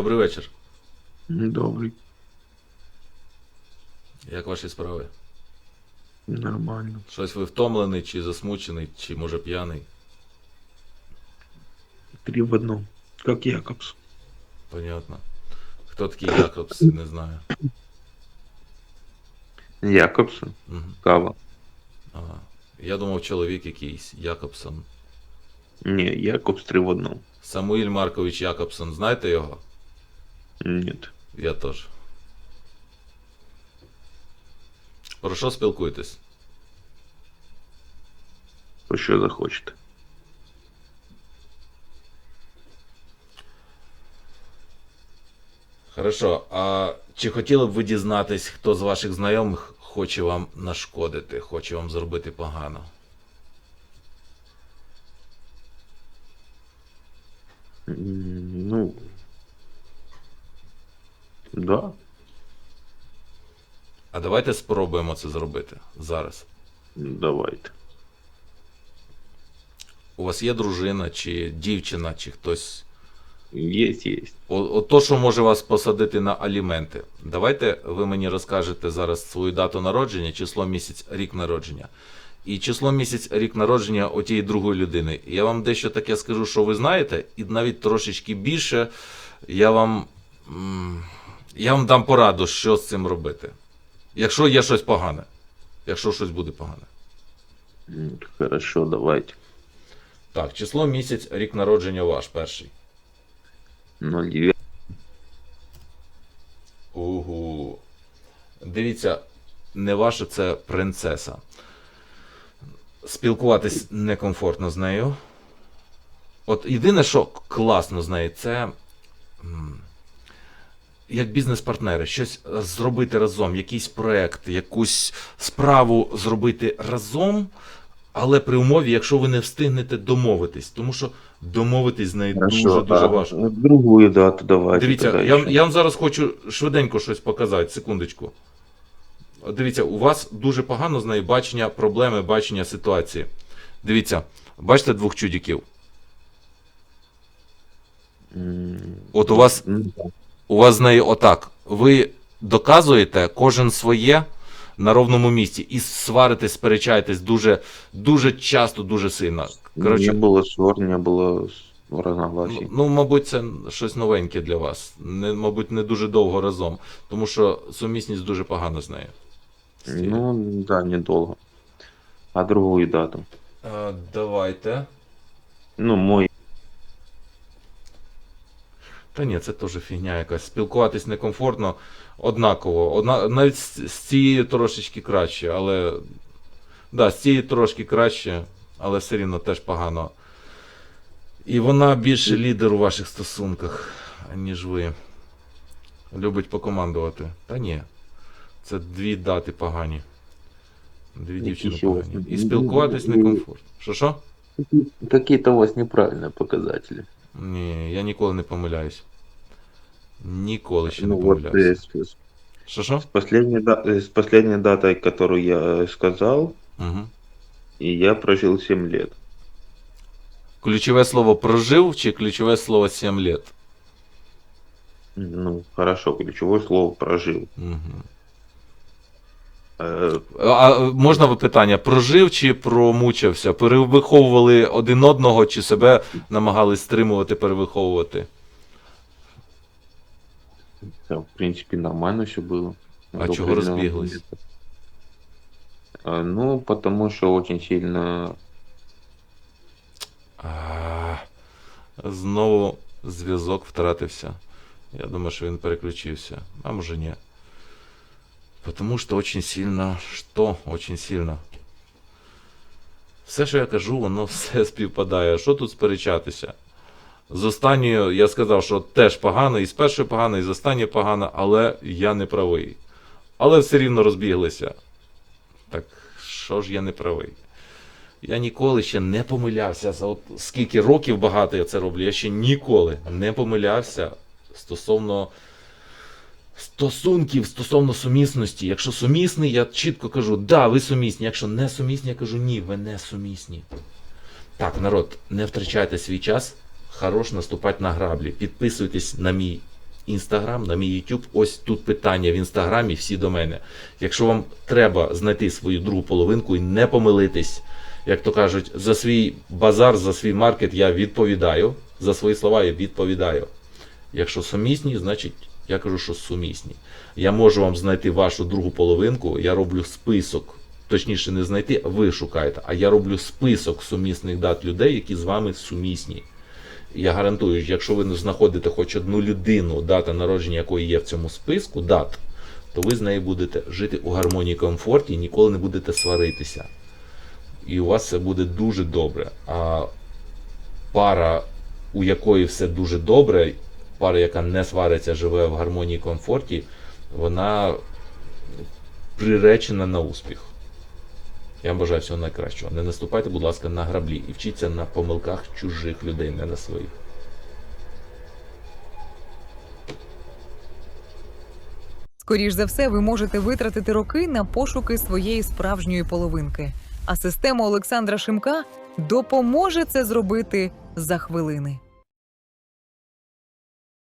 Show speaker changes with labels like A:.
A: Добрий вечір.
B: Добрый.
A: Як ваші справи?
B: Нормально.
A: Щось ви втомлений, чи засмучений, чи може п'яний?
B: Три в одном. Как Якобс.
A: Понятно. Хто такий Якобс, не знаю.
B: Якобсон.
A: Угу.
B: Кава.
A: Ага. Я думав, чоловік якийсь, Якобсон.
B: Не, Якобс три в одном.
A: Самуїль Маркович Якобсон, знаєте його?
B: Нет.
A: Я теж. Про що спілкуєтесь?
B: Про що захочете.
A: Хорошо, а чи хотіли б ви дізнатись, хто з ваших знайомих хоче вам нашкодити, хоче вам зробити погано?
B: М, Ну. Да.
A: А давайте спробуємо це зробити зараз.
B: Давайте.
A: У вас є дружина, чи дівчина, чи хтось.
B: Есть, есть.
A: О, о то, що може вас посадити на аліменти. Давайте ви мені розкажете зараз свою дату народження, число місяць, рік народження. І число місяць, рік народження отієї другої людини. Я вам дещо таке скажу, що ви знаєте, і навіть трошечки більше я вам, я вам дам пораду, що з цим робити. Якщо є щось погане. Якщо щось буде погане.
B: Хорошо, давайте.
A: Так, число місяць, рік народження ваш перший.
B: 09.
A: Угу. Дивіться, не ваша це принцеса. Спілкуватись некомфортно з нею. От єдине, що класно з нею, це як бізнес-партнери, щось зробити разом, якийсь проект, якусь справу зробити разом, але при умові, якщо ви не встигнете домовитись, тому що домовитись з нею дуже дуже
B: а
A: важко.
B: Другую дату давайте.
A: Дивіться, я, я вам зараз хочу швиденько щось показати, секундочку. Дивіться, у вас дуже погано з нею бачення проблеми, бачення ситуації. Дивіться, бачите двох чудіків? От у вас,
B: ну.
A: У вас з нею отак. Ви доказуєте кожен своє на ровному місці і сваритесь, сперечаєтесь дуже, дуже часто, дуже сильно. Коротше,
B: Не было ссор, не было с-
A: Ну, мабуть, це щось новеньке для вас. Не, мабуть, не дуже довго разом, тому що сумісність дуже погана з нею.
B: Ну, да, недолго. А другую дату?
A: А, давайте.
B: Ну, мой.
A: Та ні, це теж фігня якась. Спілкуватись некомфортно, однаково. Одна, навіть з, з цією трошечки краще, але. Да, з цією трошки краще, але все рівно теж погано. І вона більше лідер у ваших стосунках, ніж ви. Любить покомандувати. Та ні. Це дві дати погані. Дві дівчини погані. І спілкуватись некомфортно. Що що?
B: Какие-то у вас неправильные показатели.
A: Ні, я ніколи не помиляюсь. Ніколи ще не
B: Ну, вот
A: помиляюсь.
B: э, с,
A: Що що?
B: с последней, да- э, с последней датой, которую я э, сказал,
A: Угу.
B: и я прожил 7 лет.
A: Ключове слово прожив чи ключове слово 7 лет?
B: Ну, хорошо, ключевое слово прожил.
A: Угу.
B: Э,
A: А можна ви питання? Прожив чи промучився? Перевиховували один одного, чи себе намагались стримувати, перевиховувати?
B: да, в принципе, нормально все было.
A: А
B: До
A: чего
B: определенного
A: разбеглись?
B: момента. А, Ну, потому что очень сильно...
A: А, знову зв'язок втратився. Я думаю, що він переключився. А може ні. Потому що очень сильно. Що? Очень сильно. Все, що я кажу, воно все співпадає. Що тут сперечатися? З останньою я сказав, що теж погано, і з першої погано, і з останньої погано, але я не правий. Але все рівно розбіглися. Так що ж я не правий? Я ніколи ще не помилявся. За от скільки років багато я це роблю, я ще ніколи не помилявся стосовно стосунків, стосовно сумісності. Якщо сумісний, я чітко кажу, да, ви сумісні. Якщо не сумісні, я кажу, ні, ви не сумісні. Так, народ, не втрачайте свій час. Хорош наступати на граблі. Підписуйтесь на мій Інстаграм, на мій YouTube. Ось тут питання в інстаграмі, всі до мене. Якщо вам треба знайти свою другу половинку і не помилитись, як то кажуть, за свій базар, за свій маркет я відповідаю. За свої слова я відповідаю. Якщо сумісні, значить я кажу, що сумісні. Я можу вам знайти вашу другу половинку, я роблю список. Точніше, не знайти, ви шукаєте. А я роблю список сумісних дат людей, які з вами сумісні. Я гарантую, що якщо ви знаходите хоч одну людину, дата народження якої є в цьому списку, дат, то ви з нею будете жити у гармонії комфорті і ніколи не будете сваритися. І у вас все буде дуже добре. А пара, у якої все дуже добре, пара, яка не свариться, живе в гармонії комфорті, вона приречена на успіх. Я вам бажаю всього найкращого. Не наступайте, будь ласка, на граблі і вчіться на помилках чужих людей, не на своїх.
C: Скоріш за все, ви можете витратити роки на пошуки своєї справжньої половинки. А система Олександра Шимка допоможе це зробити за хвилини.